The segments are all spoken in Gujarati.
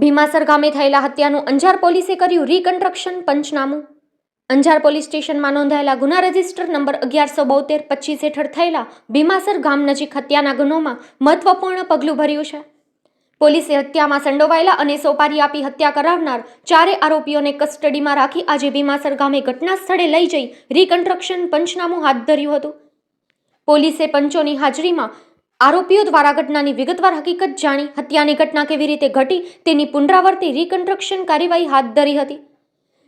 ભીમાસર ગામે થયેલા હત્યાનું અંજાર પોલીસે કર્યું રીકન્સ્ટ્રક્શન પંચનામું. અંજાર પોલીસ સ્ટેશનમાં નોંધાયેલા ગુના રજિસ્ટર નંબર અગિયારસો બોતેર પચીસ હેઠળ થયેલા ભીમાસર ગામ નજીક હત્યાના ગુનોમાં મહત્વપૂર્ણ પગલું ભર્યું છે. પોલીસે હત્યામાં સંડોવાયેલા અને સોપારી આપી હત્યા કરાવનાર ચારે આરોપીઓને કસ્ટડીમાં રાખી આજે ભીમાસર ગામે ઘટના સ્થળે લઈ જઈ રીકન્સ્ટ્રક્શન પંચનામું હાથ ધર્યું હતું. પોલીસે પંચોની હાજરીમાં આરોપીઓ દ્વારા ઘટનાની વિગતવાર હકીકત જાણી હત્યાની ઘટના કેવી રીતે ઘટી તેની પુનરાવર્તી રીકન્સ્ટ્રક્શન કાર્યવાહી હાથ ધરી હતી.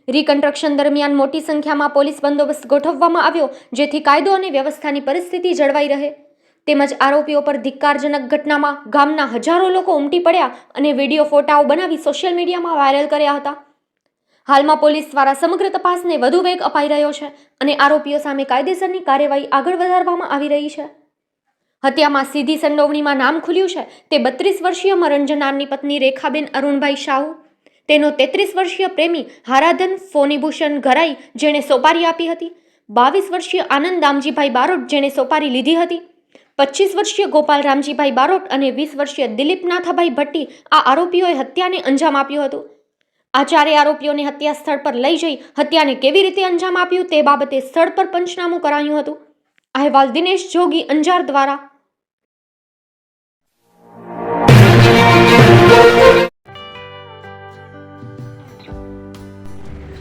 રીકન્સ્ટ્રક્શન દરમિયાન મોટી સંખ્યામાં પોલીસ બંદોબસ્ત ગોઠવવામાં આવ્યો, જેથી કાયદો અને વ્યવસ્થાની પરિસ્થિતિ જળવાઈ રહે. તેમજ આરોપીઓ પર ધિક્કારજનક ઘટનામાં ગામના હજારો લોકો ઉમટી પડ્યા અને વીડિયો ફોટાઓ બનાવી સોશિયલ મીડિયામાં વાયરલ કર્યા હતા. હાલમાં પોલીસ દ્વારા સમગ્ર તપાસને વધુ વેગ અપાઈ રહ્યો છે અને આરોપીઓ સામે કાયદેસરની કાર્યવાહી આગળ વધારવામાં આવી રહી છે. હત્યામાં સીધી સંડોવણીમાં નામ ખુલ્યું છે. તે બત્રીસ વર્ષીય મરણજનારની પત્ની રેખાબેન અરુણભાઈ શાહુ. તેનો તેત્રીસ વર્ષીય પ્રેમી હારાધન ફોનીભૂષણ ઘરાઈ જેણે સોપારી આપી હતી. બાવીસ વર્ષીય આનંદ દામજીભાઈ બારોટ જેણે સોપારી લીધી હતી. પચીસ વર્ષીય ગોપાલ રામજીભાઈ બારોટ અને વીસ વર્ષીય દિલીપ નાથાભાઈ ભટ્ટી આ આરોપીઓએ હત્યાને અંજામ આપ્યું હતું. આ ચારે આરોપીઓને હત્યા સ્થળ પર લઈ જઈ હત્યાને કેવી રીતે અંજામ આપ્યું તે બાબતે સ્થળ પર પંચનામું કરાયું હતું. અહેવાલ દિનેશ જોગી અંજાર દ્વારા.